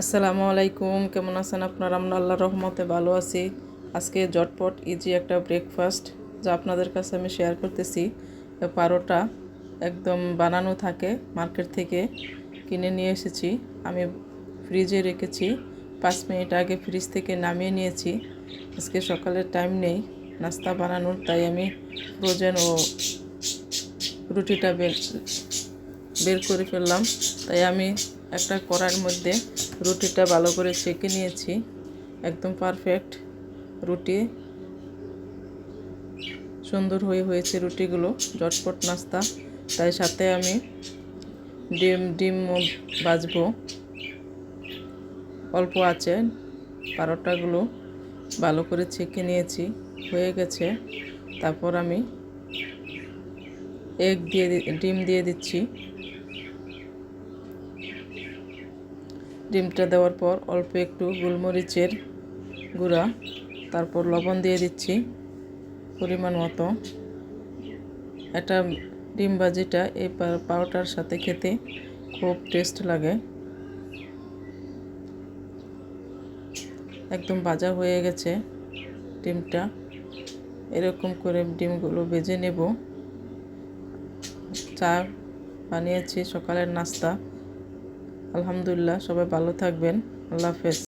আসসালামু আলাইকুম, কেমন আছেন আপনারা? আমরা আল্লাহ রহমতে ভালো আছি। আজকে জটপট ইজি একটা ব্রেকফাস্ট যা আপনাদের কাছে আমি শেয়ার করতেছি। পারোটা একদম বানানো থাকে মার্কেট থেকে কিনে নিয়ে এসেছি। আমি ফ্রিজে রেখেছি, পাঁচ মিনিট আগে ফ্রিজ থেকে নামিয়ে নিয়েছি। আজকে সকালের টাইম নেই, নাস্তা বানানোর, তাই আমি ফ্রোজেন ও রুটিটা বের বের করে ফেললাম। তাই আমি একটা কড়ার মধ্যে রুটিটা ভালো করে ছেঁকে নিয়েছি। একদম পারফেক্ট রুটি সুন্দর হয়ে হয়েছে রুটিগুলো জটপট নাস্তা। তাই সাথে আমি ডিম ডিম বাজবো অল্প আছে, পারোটাগুলো ভালো করে ছেঁকে নিয়েছি, হয়ে গেছে। তারপর আমি এগ দিয়ে ডিম দিয়ে দিচ্ছি। ডিমটা দেওয়ার পর অল্প একটু গোলমরিচের গুঁড়া, তারপর লবণ দিয়ে দিচ্ছি পরিমাণ মতো। এটা ডিম ভাজিটা এই পা- পাউডার সাথে খেতে খুব টেস্ট লাগে। একদম ভাজা হয়ে গেছে ডিমটা। এরকম করে ডিমগুলো ভেজে নেব। চা বানিয়েছি সকালের নাস্তা। আলহামদুলিল্লাহ সবাই ভালো থাকবেন। আল্লাহ হাফেজ।